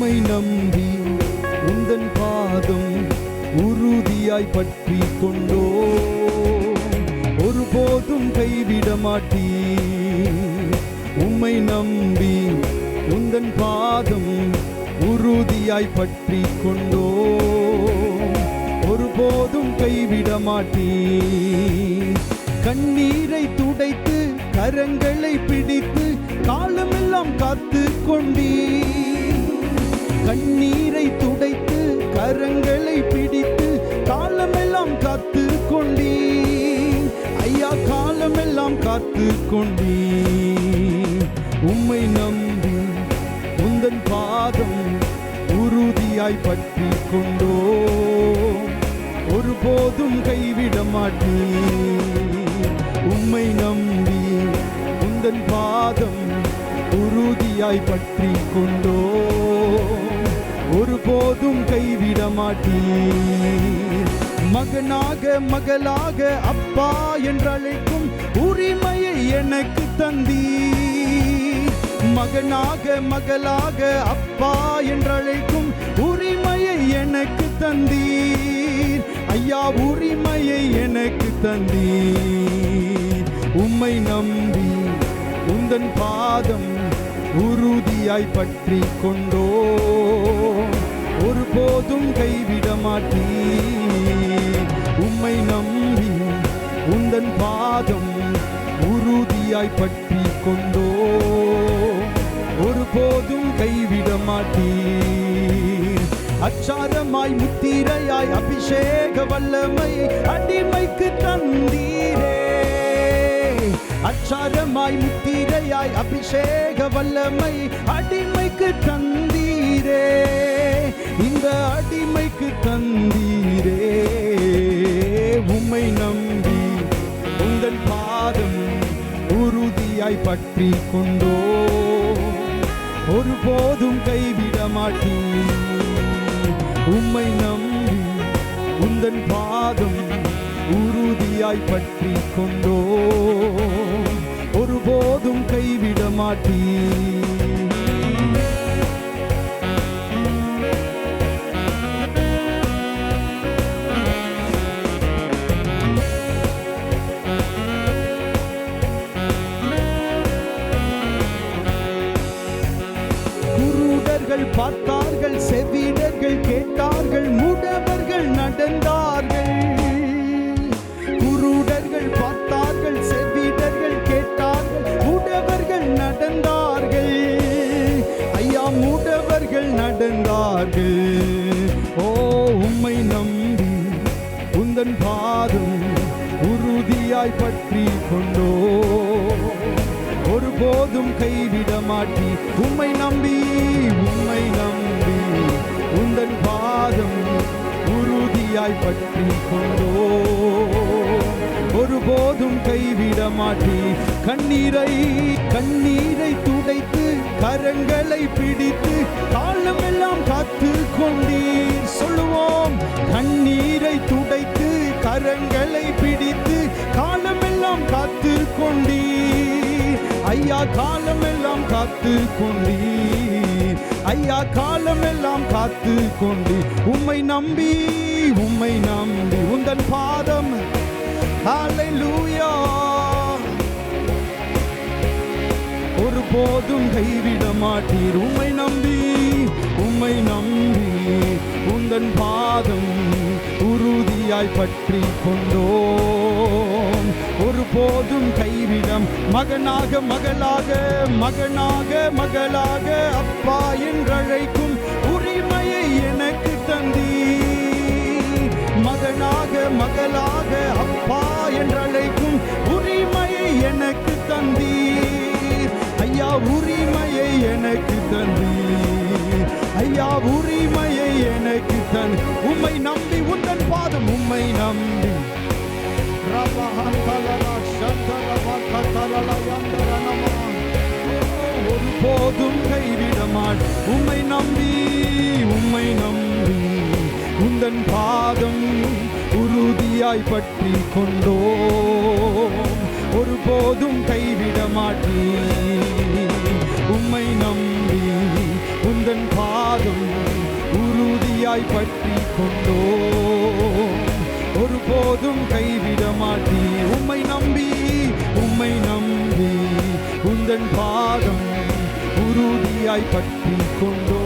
உம்மை நம்பி உந்தன் பாதம் உறுதியாய் பற்றி கொண்டோ. ஒருபோதும் கைவிட மாட்டீ உம்மை நம்பி உந்தன் பாதம் உறுதியாய் பற்றி கொண்டோ. ஒருபோதும் கைவிட மாட்டீ கண்ணீரை துடைத்து கரங்களை பிடித்து காலமெல்லாம் காத்து கொண்டீ கண்ணீரை துடைத்து கரங்களை பிடித்து காலமெல்லாம் காத்து கொண்டீ ஐயா காலமெல்லாம் காத்து கொண்டீ உம்மை நம்பி உந்தன் பாதம் உறுதியாய் பற்றி கொண்டோ ஒருபோதும் கைவிட மாட்டீ உம்மை நம்பி உந்தன் பாதம் உறுதியாய் பற்றி கொண்டோ ஒருபோதும் கைவிட மாட்டீர் மகனாக மகளாக அப்பா என்றழைக்கும் உரிமையை எனக்கு தந்தீ மகனாக மகளாக அப்பா என்றழைக்கும் உரிமையை எனக்கு தந்தீர். ஐயா உரிமையை எனக்கு தந்தீர். உம்மை நம்பி உந்தன் பாதம் உறுதியாய் பற்றி கொண்டோ. ஒருபோதும் கைவிட மாட்டீ உம்மை நம்பி உந்தன் பாதம் உறுதியாய் பற்றி கொண்டோ. ஒருபோதும் கைவிட மாட்டீர். அச்சாரமாய் முத்திரையாய் அபிஷேக வல்லமை அடிமைக்கு தந்தீரே. அச்சாரமாய் முத்திரையாய் அபிஷேக வல்லமை அடிமைக்கு தந்தீரே. இந்த அடிமைக்கு தந்தீரே. உம்மை நம்பி உங்கள் பாதம் உறுதியாய் பற்றி கொண்டோ. ஒருபோதும் கைவிட மாட்டேன் உம்மை நம்பி உந்தன் பாதம் உறுதியாய் பற்றி கொண்டோ ஒருபோதும் கைவிட மாட்டீ குருடர்கள் பார்த்தார்கள் செவிடர்கள் கேட்டார்கள் முடவர்கள் நம்பி உந்தன் பாதம் உறுதியாய் பற்றி கொண்டோ. ஒருபோதும் கைவிட மாட்டி உம்மை நம்பி உம்மை நம்பி உந்தன் பாதம் உறுதியாய் பற்றி கொண்டோ. ஒருபோதும் கைவிட மாட்டி கண்ணீரை கண்ணீரை துடைத்து கரங்களை பிடித்து காலமெல்லாம் காத்து கொண்டீர் சொல்லுவோம். கண்ணீரை துடைத்து கரங்களை பிடித்து காலமெல்லாம் காத்து கொண்டீர். ஐயா காலமெல்லாம் காத்து கொண்டீர். ஐயா காலமெல்லாம் காத்து கொண்டீர். உம்மை நம்பி உம்மை நம்பி உந்தன் பாதம். ஹalleluya ஒருபோதும் கைவிட மாட்டீர் உம்மை நம்பி உம்மை நம்பி. உந்தன் பாதம் உறுதியாய் பற்றி கொண்டோம். ஒருபோதும் கைவிடம் மகனாக மகளாக மகனாக மகளாக அப்பா என்றழைக்கும் உரிமையை எனக்கு தந்தீ மகனாக மகளாக அப்பா என்றழைக்கும் உரிமையை எனக்கு தந்தீர். ஐயா உரிமையை எனக்கு தந்தீர். ஐயா உரிமையை எனக்கு தன் உம்மை நம்பி உந்தன் பாதம் உம்மை நம்பி. ரபஹந்தலரா சந்தரபகதலல ஒருபோதும் கைவிட மாட் உம்மை நம்பி உம்மை நம்பி. உந்தன் பாதம் உறுதியாய் பற்றி கொண்டோ ஒருபோதும் கைவிட மாட்டீ உம்மை நம்பி உந்தன் பாதம் உறுதியாய் பற்றி கொண்டோ ஒருபோதும் கைவிட மாட்டி உம்மை நம்பி உம்மை நம்பி உந்தன் பாதம் உறுதியாய் பற்றி கொண்டோ